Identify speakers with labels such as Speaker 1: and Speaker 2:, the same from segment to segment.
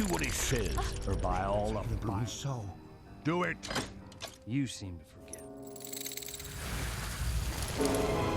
Speaker 1: Do what he says, or by all of the Bible.
Speaker 2: so.
Speaker 1: Do it.
Speaker 3: You seem to forget.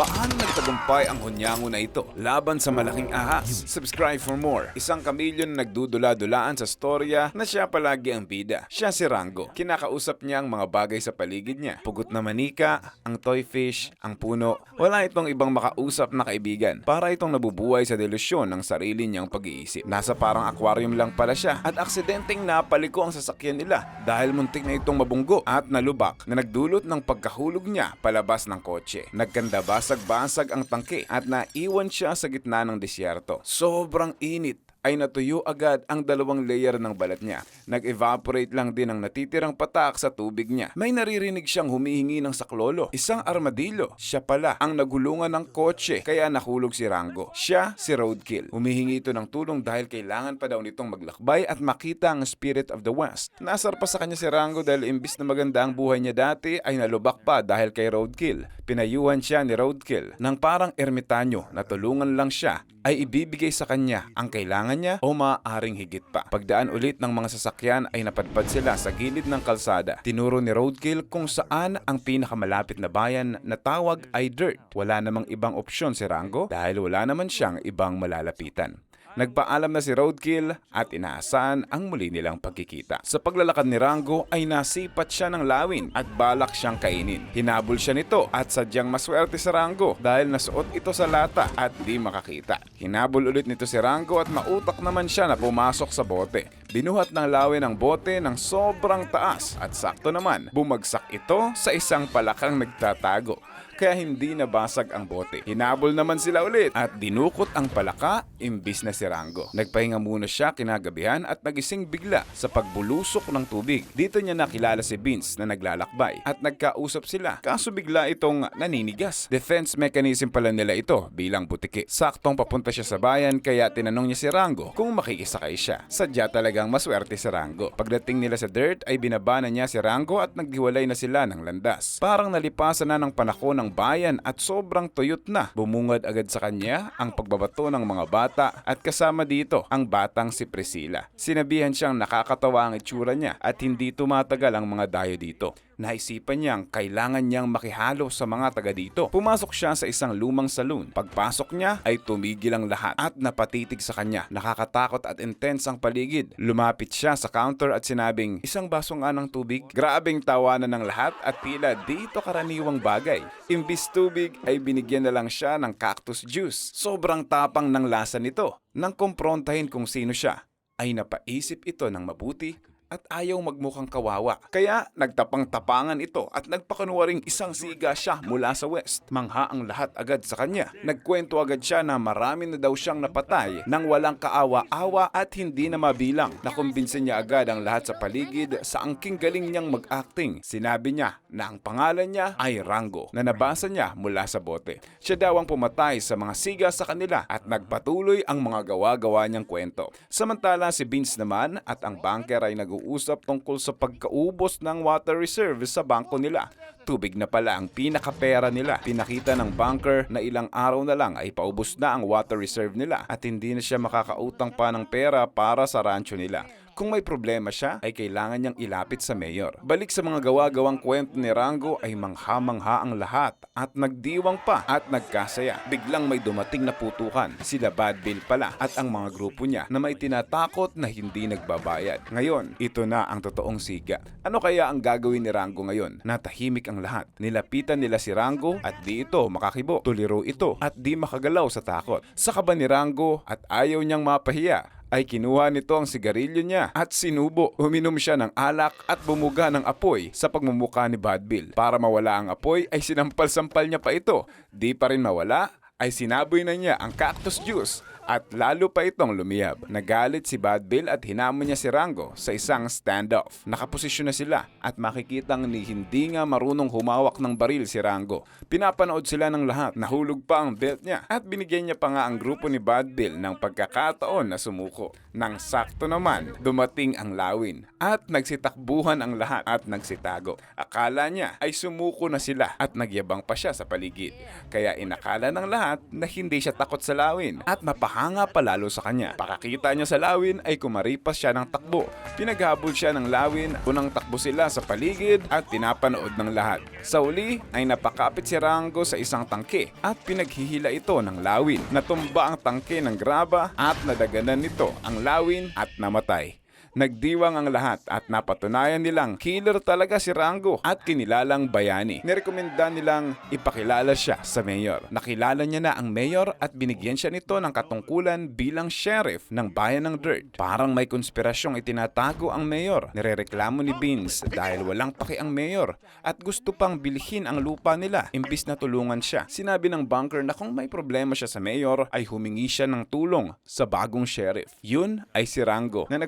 Speaker 4: Paano nagtagumpay ang hunyango na ito laban sa malaking ahas? Subscribe for more. Isang kamilyo na nagdudula-dulaan sa storya na siya palagi ang bida. Siya si Rango. Kinakausap niya ang mga bagay sa paligid niya. Pugot na manika, ang toy fish, ang puno. Wala itong ibang makausap na kaibigan. Para itong nabubuhay sa delusyon ng sarili niyang pag-iisip. Nasa parang aquarium lang pala siya at aksidenteng napaliko ang sasakyan nila dahil muntik na itong mabunggo at nalubak na nagdulot ng pagkahulog niya palabas ng kotse. Nagkanda basag-basag ang tangke at naiwan siya sa gitna ng disyerto. Sobrang init ay natuyo agad ang dalawang layer ng balat niya. Nag-evaporate lang din ang natitirang patak sa tubig niya. May naririnig siyang humihingi ng saklolo. Isang armadillo. Siya pala ang nagulungan ng kotse kaya nahulog si Rango. Siya si Roadkill. Humihingi ito ng tulong dahil kailangan pa daw nitong maglakbay at makita ang Spirit of the West. Nasar pa sa kanya si Rango dahil imbis na maganda ang buhay niya dati ay nalubak pa dahil kay Roadkill. Pinayuhan siya ni Roadkill ng parang ermitanyo na tulungan lang siya ay ibibigay sa kanya ang kailangan niya o maaaring higit pa. Pagdaan ulit ng mga sasakyan ay napadpad sila sa gilid ng kalsada. Tinuro ni Roadkill kung saan ang pinakamalapit na bayan na tawag ay Dirt. Wala namang ibang opsyon si Rango dahil wala naman siyang ibang malalapitan. Nagpaalam na si Roadkill at inaasahan ang muli nilang pagkikita. Sa paglalakad ni Rango ay nasipat siya ng lawin at balak siyang kainin. Hinabol siya nito at sadyang maswerte si Rango dahil nasuot ito sa lata at di makakita. Hinabol ulit nito si Rango at mautak naman siya na pumasok sa bote. Binuhat ng lawin ang bote ng sobrang taas at sakto naman bumagsak ito sa isang palakang nagtatago kaya hindi nabasag ang bote. Hinabol naman sila ulit at dinukot ang palaka imbis na si Rango. Nagpahinga muna siya kinagabihan at nagising bigla sa pagbulusok ng tubig. Dito niya nakilala si Vince na naglalakbay at nagkausap sila. Kaso bigla itong naninigas. Defense mechanism pala nila ito bilang butiki. Saktong papunta siya sa bayan kaya tinanong niya si Rango kung makikisakay siya. Sadya talagang maswerte si Rango. Pagdating nila sa dirt ay binaba na niya si Rango at naghiwalay na sila ng landas. Parang nalipasan na ng panahon ng bayan at sobrang tuyot na. Bumungad agad sa kanya ang pagbabato ng mga bata at kasama dito ang batang si Priscilla. Sinabihan siyang nakakatawa ang itsura niya at hindi tumatagal ang mga dayo dito. Naisipan niyang kailangan niyang makihalo sa mga taga dito. Pumasok siya sa isang lumang saloon. Pagpasok niya ay tumigil ang lahat at napatitig sa kanya. Nakakatakot at intense ang paligid. Lumapit siya sa counter at sinabing, isang baso nga ng tubig. Grabing tawanan ng lahat at tila dito karaniwang bagay. Imbis tubig ay binigyan na lang siya ng cactus juice. Sobrang tapang ng lasa nito. Nang kumprontahin kung sino siya, ay napaisip ito ng mabuti at ayaw magmukhang kawawa. Kaya nagtapang-tapangan ito at nagpakunwaring isang siga siya mula sa west. Mangha ang lahat agad sa kanya. Nagkwento agad siya na marami na daw siyang napatay nang walang kaawa-awa at hindi na mabilang. Nakumbinsin niya agad ang lahat sa paligid sa angking galing niyang mag-acting. Sinabi niya na ang pangalan niya ay Rango na nabasa niya mula sa bote. Siya daw ang pumatay sa mga siga sa kanila at nagpatuloy ang mga gawa-gawa niyang kwento. Samantala si Vince naman at ang banker ay nag-uusap tungkol sa pagkaubos ng water reserve sa bangko nila. Tubig na pala ang pinakapera nila. Pinakita ng banker na ilang araw na lang ay paubos na ang water reserve nila at hindi na siya makakautang pa ng pera para sa rancho nila. Kung may problema siya, ay kailangan niyang ilapit sa mayor. Balik sa mga gawa-gawang kwento ni Rango ay mangha-mangha ang lahat at nagdiwang pa at nagkasaya. Biglang may dumating na putukan. Sila Bad Bill pala at ang mga grupo niya na may tinatakot na hindi nagbabayad. Ngayon, ito na ang totoong siga. Ano kaya ang gagawin ni Rango ngayon? Natahimik ang lahat. Nilapitan nila si Rango at di ito makakibo. Tuliro ito at di makagalaw sa takot. Sa kaba ni Rango at ayaw niyang mapahiya ay kinuha nito ang sigarilyo niya at sinubo. Uminom siya ng alak at bumuga ng apoy sa pagmumuka ni Bad Bill. Para mawala ang apoy ay sinampal-sampal niya pa ito. Di pa rin mawala ay sinaboy na niya ang cactus juice at lalo pa itong lumiyab. Nagalit si Bad Bill at hinamon niya si Rango sa isang standoff. Nakaposisyon na sila at makikitang ni hindi nga marunong humawak ng baril si Rango. Pinapanood sila ng lahat. Nahulog pa ang belt niya at binigyan niya pa nga ang grupo ni Bad Bill ng pagkakataon na sumuko. Nang sakto naman, dumating ang lawin at nagsitakbuhan ang lahat at nagsitago. Akala niya ay sumuko na sila at nagyabang pa siya sa paligid. Kaya inakala ng lahat na hindi siya takot sa lawin at mapahamak humahanga palalo sa kanya. Pakakita niya sa lawin ay kumaripas siya ng takbo. Pinaghabol siya ng lawin, unang takbo sila sa paligid at pinapanood ng lahat. Sa uli ay napakapit si Rango sa isang tangke at pinaghihila ito ng lawin. Natumba ang tangke ng graba at nadaganan nito ang lawin at namatay. Nagdiwang ang lahat at napatunayan nilang killer talaga si Rango at kinilalang bayani. Nirekomenda nilang ipakilala siya sa mayor. Nakilala niya na ang mayor at binigyan siya nito ng katungkulan bilang sheriff ng bayan ng Dirt. Parang may konspirasyong itinatago ang mayor. Nirereklamo ni Beans dahil walang paki ang mayor at gusto pang bilhin ang lupa nila imbis na tulungan siya. Sinabi ng bunker na kung may problema siya sa mayor ay humingi siya ng tulong sa bagong sheriff. Yun ay si Rango na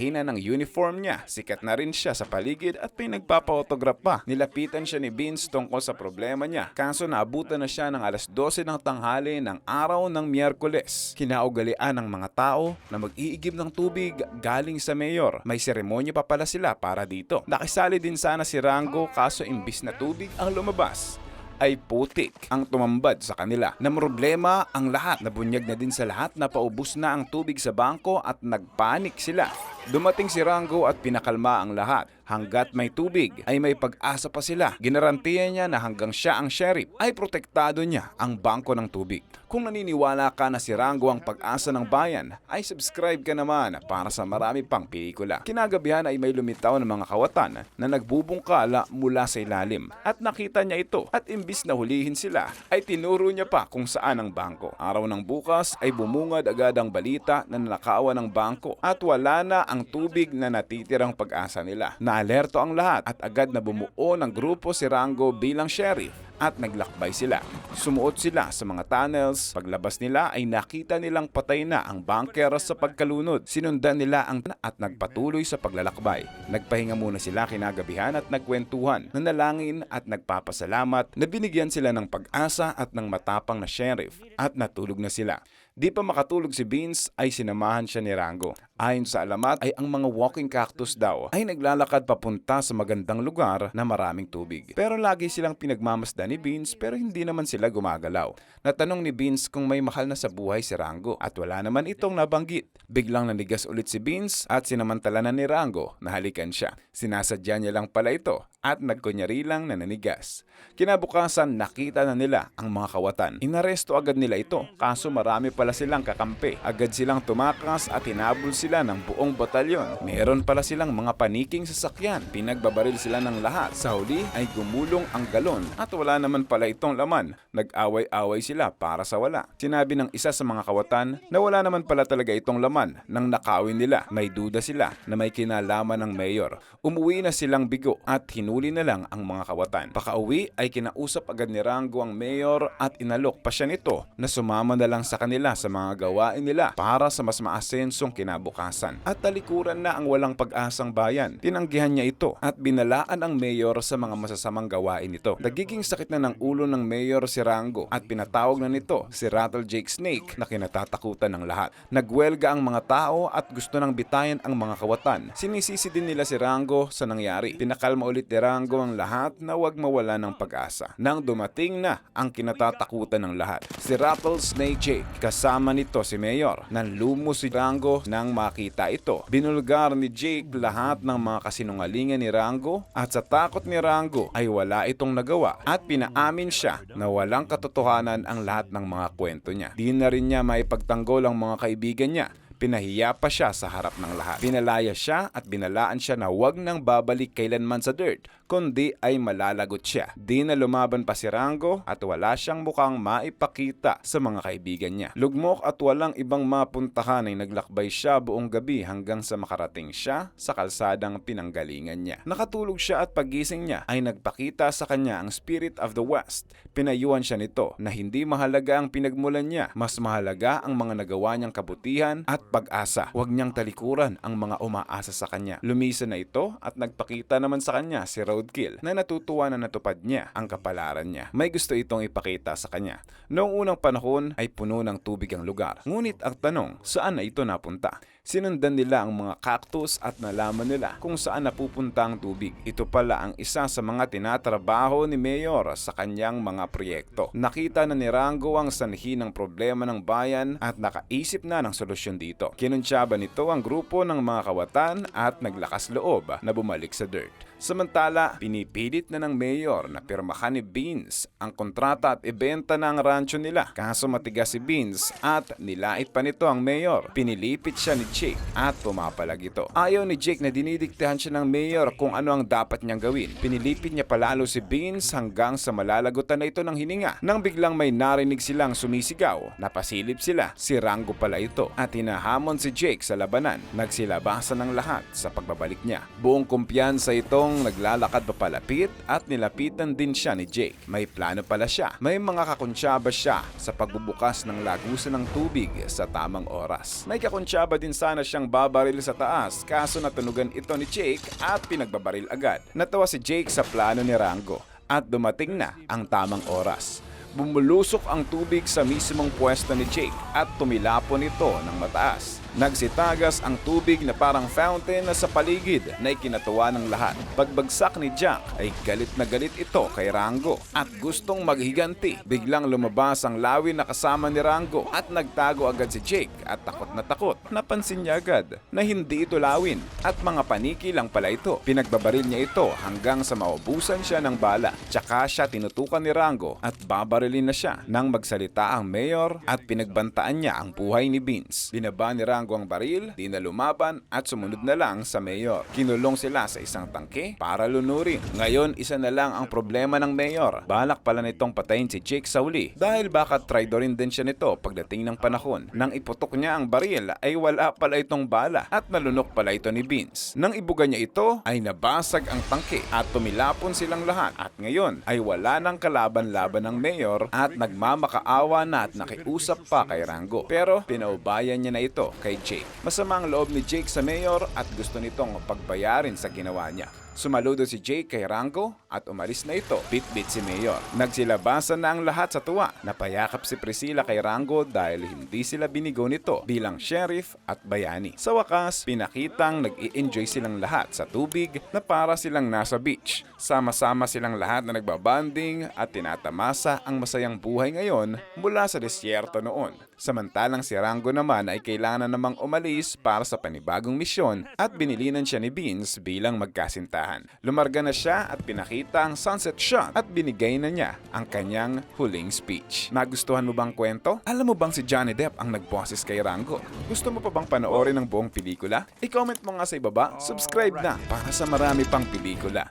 Speaker 4: nagpapatahinan ng uniform niya. Sikat na rin siya sa paligid at may nagpapa-autograph pa. Nilapitan siya ni Beans tungkol sa problema niya. Kaso naabutan na siya ng alas 12 ng tanghali ng araw ng Miyerkules. Kinaugalian ng mga tao na mag-iigib ng tubig galing sa mayor. May seremonya pa pala sila para dito. Nakisali din sana si Rango kaso imbis na tubig ang lumabas ay putik ang tumambad sa kanila. Na problema ang lahat. Nabunyag na din sa lahat na paubos na ang tubig sa bangko at nagpanik sila. Dumating si Rango at pinakalma ang lahat. Hanggat may tubig ay may pag-asa pa sila. Ginarantiya niya na hanggang siya ang sheriff ay protektado niya ang bangko ng tubig. Kung naniniwala ka na si Rango ang pag-asa ng bayan, ay subscribe ka naman para sa marami pang pelikula. Kinagabihan ay may lumitaw ng mga kawatan na nagbubungkala mula sa ilalim at nakita niya ito at imbis na hulihin sila ay tinuro niya pa kung saan ang bangko. Araw ng bukas ay bumungad agad ang balita na nanakawan ng bangko at wala na ang tubig na natitirang pag-asa nila. Naalerto ang lahat at agad na bumuo ng grupo si Rango bilang sheriff at naglakbay sila. Sumuot sila sa mga tunnels. Paglabas nila ay nakita nilang patay na ang bunker sa pagkalunod. Sinundan nila ang at nagpatuloy sa paglalakbay. Nagpahinga muna sila kinagabihan at nagkwentuhan. Nanalangin at nagpapasalamat na binigyan sila ng pag-asa at ng matapang na sheriff at natulog na sila. Di pa makatulog si Beans ay sinamahan siya ni Rango. Ayon sa alamat ay ang mga walking cactus daw ay naglalakad papunta sa magandang lugar na maraming tubig. Pero lagi silang pinagmamasdan ni Beans pero hindi naman sila gumagalaw. Natanong ni Beans kung may mahal na sa buhay si Rango at wala naman itong nabanggit. Biglang nanigas ulit si Beans at sinamantala na ni Rango na halikan siya. Sinasadya niya lang pala ito at nagkunyari lang na nanigas. Kinabukasan nakita na nila ang mga kawatan. Inaresto agad nila ito kaso marami pala silang kakampi. Agad silang tumakas at hinabol sila ng buong batalyon. Meron pala silang mga paniking sasakyan. Pinagbabaril sila ng lahat. Sa huli ay gumulong ang galon at wala naman pala itong laman. Nag-away-away sila para sa wala. Sinabi ng isa sa mga kawatan na wala naman pala talaga itong laman nang nakawin nila. May duda sila na may kinalaman ng mayor. Umuwi na silang bigo at hinuli na lang ang mga kawatan. Pakauwi ay kinausap agad ni Rango ang mayor at inalok pa siya nito na sumama na lang sa kanila sa mga gawain nila para sa mas maasensong kinabukasan. At talikuran na ang walang pag-asang bayan. Tinanggihan niya ito at binalaan ang mayor sa mga masasamang gawain nito. Nagiging sakit na ng ulo ng mayor si Rango at pinatawag na nito si Rattle Jake Snake na kinatatakutan ng lahat. Nagwelga ang mga tao at gusto nang bitayan ang mga kawatan. Sinisisi din nila si Rango sa nangyari. Pinakalma ulit ni Rango ang lahat na wag mawala ng pag-asa. Nang dumating na ang kinatatakutan ng lahat. Si Rattlesnake Jake kasama nito si Mayor. Nanlumo si Rango nang makita ito. Binulgar ni Jake lahat ng mga kasinungalingan ni Rango at sa takot ni Rango ay wala itong nagawa at pinaamin siya na walang katotohanan ang lahat ng mga kwento niya. Di na rin niya maipagtanggol ang mga kaibigan niya. Pinahiya pa siya sa harap ng lahat. Pinalaya siya at binalaan siya na huwag nang babalik kailanman sa dirt, kundi ay malalagot siya. Di na lumaban pa si Rango at wala siyang mukhang maipakita sa mga kaibigan niya. Lugmok at walang ibang mapuntahan ay naglakbay siya buong gabi hanggang sa makarating siya sa kalsadang pinanggalingan niya. Nakatulog siya at pagising niya ay nagpakita sa kanya ang Spirit of the West. Pinayuhan siya nito na hindi mahalaga ang pinagmulan niya, mas mahalaga ang mga nagawa niyang kabutihan at pag-asa. Huwag niyang talikuran ang mga umaasa sa kanya. Lumisa na ito at nagpakita naman sa kanya si Roadkill na natutuwa na natupad niya ang kapalaran niya. May gusto itong ipakita sa kanya. Noong unang panahon ay puno ng tubig ang lugar. Ngunit ang tanong, saan na ito napunta? Sinundan nila ang mga cactus at nalaman nila kung saan napupunta ang tubig. Ito pala ang isa sa mga tinatrabaho ni Mayor sa kanyang mga proyekto. Nakita na ni Rango ang sanhi ng problema ng bayan at nakaisip na ng solusyon dito. Kinuntsaba nito ang grupo ng mga kawatan at naglakas loob na bumalik sa dirt. Samantala, pinipilit na ng mayor na pirmahan ni Beans ang kontrata at ibenta na ang rancho nila. Kaso matigas si Beans at nilait pa nito ang mayor. Pinilipit siya ni Jake at pumapalag ito. Ayaw ni Jake na dinidiktahan siya ng mayor kung ano ang dapat niyang gawin. Pinilipit niya palalo si Beans hanggang sa malalagutan na ito ng hininga. Nang biglang may narinig silang sumisigaw, napasilip sila. Si Rango pala ito at hinahamon si Jake sa labanan. Nagsilabasan ng lahat sa pagbabalik niya. Buong kumpiyansa itong naglalakad papalapit at nilapitan din siya ni Jake. May plano pala siya. May mga kakuntsaba siya sa pagbubukas ng lagusan ng tubig sa tamang oras. May kakuntsaba din sana siyang babaril sa taas kaso natunugan ito ni Jake at pinagbabaril agad. Natawa si Jake sa plano ni Rango at dumating na ang tamang oras. Bumulusok ang tubig sa mismong pwesto ni Jake at tumilapon ito ng mataas. Nagsitagas ang tubig na parang fountain sa paligid na ikinatuwa ng lahat. Pagbagsak ni Jack ay galit na galit ito kay Rango at gustong maghiganti. Biglang lumabas ang lawin na kasama ni Rango at nagtago agad si Jake at takot na takot. Napansin niya agad na hindi ito lawin at mga paniki lang pala ito. Pinagbabaril niya ito hanggang sa maubusan siya ng bala. Tsaka siya tinutukan ni Rango at babarilin na siya nang magsalita ang mayor at pinagbantaan niya ang buhay ni Vince. Binaba ni Rango ang baril, di na lumaban at sumunod na lang sa mayor. Kinulong sila sa isang tangke para lunurin. Ngayon, isa na lang ang problema ng mayor. Balak pala nitong patayin si Jake sa uli dahil baka traidorin din siya nito pagdating ng panahon. Nang iputok niya ang baril ay wala pala itong bala at nalunok pala ito ni Vince. Nang ibuga niya ito ay nabasag ang tangke at tumilapon silang lahat at ngayon ay wala nang kalaban-laban ng mayor at nagmamakaawa na at nakiusap pa kay Rango. Pero pinaubayan niya na ito kay Jake. Masama ang loob ni Jake sa mayor at gusto nitong pagbayarin sa ginawa niya. Sumaludo si Jake kay Rango at umalis na ito. Bit-bit si Mayor. Nagsilabasan na ang lahat sa tuwa. Napayakap si Priscilla kay Rango dahil hindi sila binigo nito bilang sheriff at bayani. Sa wakas, pinakitang nag-i-enjoy silang lahat sa tubig na para silang nasa beach. Sama-sama silang lahat na nagbabanding at tinatamasa ang masayang buhay ngayon mula sa disyerto noon. Samantalang si Rango naman ay kailangan na namang umalis para sa panibagong misyon at binilinan siya ni Beans bilang magkasintahan. Lumarga na siya at pinakita ang sunset shot at binigay na niya ang kanyang huling speech. Nagustuhan mo bang kwento? Alam mo bang si Johnny Depp ang nagboses kay Rango? Gusto mo pa bang panoorin ang buong pelikula? I-comment mo nga sa ibaba, subscribe na para sa marami pang pelikula.